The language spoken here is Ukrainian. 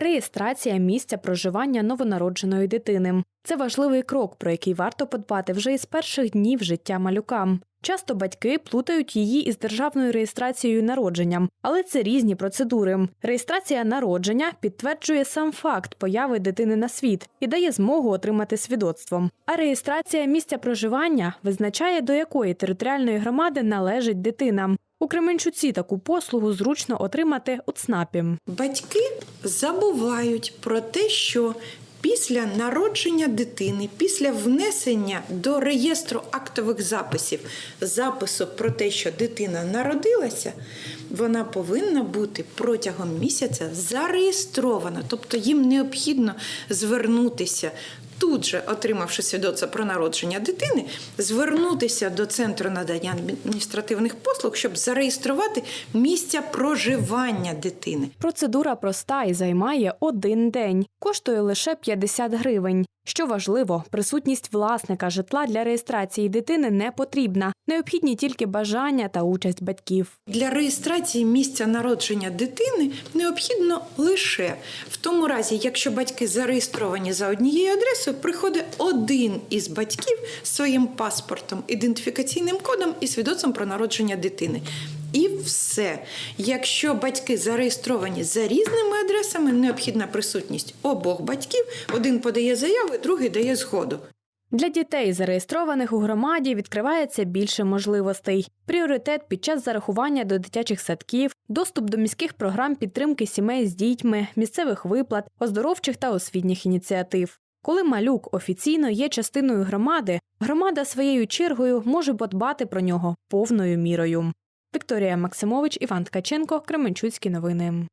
реєстрація місця проживання новонародженої дитини. Це важливий крок, про який варто подбати вже із перших днів життя малюка. Часто батьки плутають її із державною реєстрацією народження, але це різні процедури. Реєстрація народження підтверджує сам факт появи дитини на світ і дає змогу отримати свідоцтво. А реєстрація місця проживання визначає, до якої територіальної громади належить дитина. У Кременчуці таку послугу зручно отримати у ЦНАПі. Батьки забувають про те, що після народження дитини, після внесення до реєстру актових записів запису про те, що дитина народилася, вона повинна бути протягом місяця зареєстрована. Тобто їм необхідно звернутися. Тут же, отримавши свідоцтво про народження дитини, звернутися до центру надання адміністративних послуг, щоб зареєструвати місця проживання дитини. Процедура проста і займає один день. Коштує лише 50 гривень. Що важливо, присутність власника житла для реєстрації дитини не потрібна. Необхідні тільки бажання та участь батьків. Для реєстрації місця народження дитини необхідно лише в тому разі, якщо батьки зареєстровані за однією адресою, приходить один із батьків з своїм паспортом, ідентифікаційним кодом і свідоцтвом про народження дитини. І все. Якщо батьки зареєстровані за різними адресами, необхідна присутність обох батьків. Один подає заяву, другий дає згоду. Для дітей, зареєстрованих у громаді, відкривається більше можливостей: пріоритет під час зарахування до дитячих садків, доступ до міських програм підтримки сімей з дітьми, місцевих виплат, оздоровчих та освітніх ініціатив. Коли малюк офіційно є частиною громади, громада своєю чергою може подбати про нього повною мірою. Вікторія Максимович, Іван Ткаченко, Кременчуцькі новини.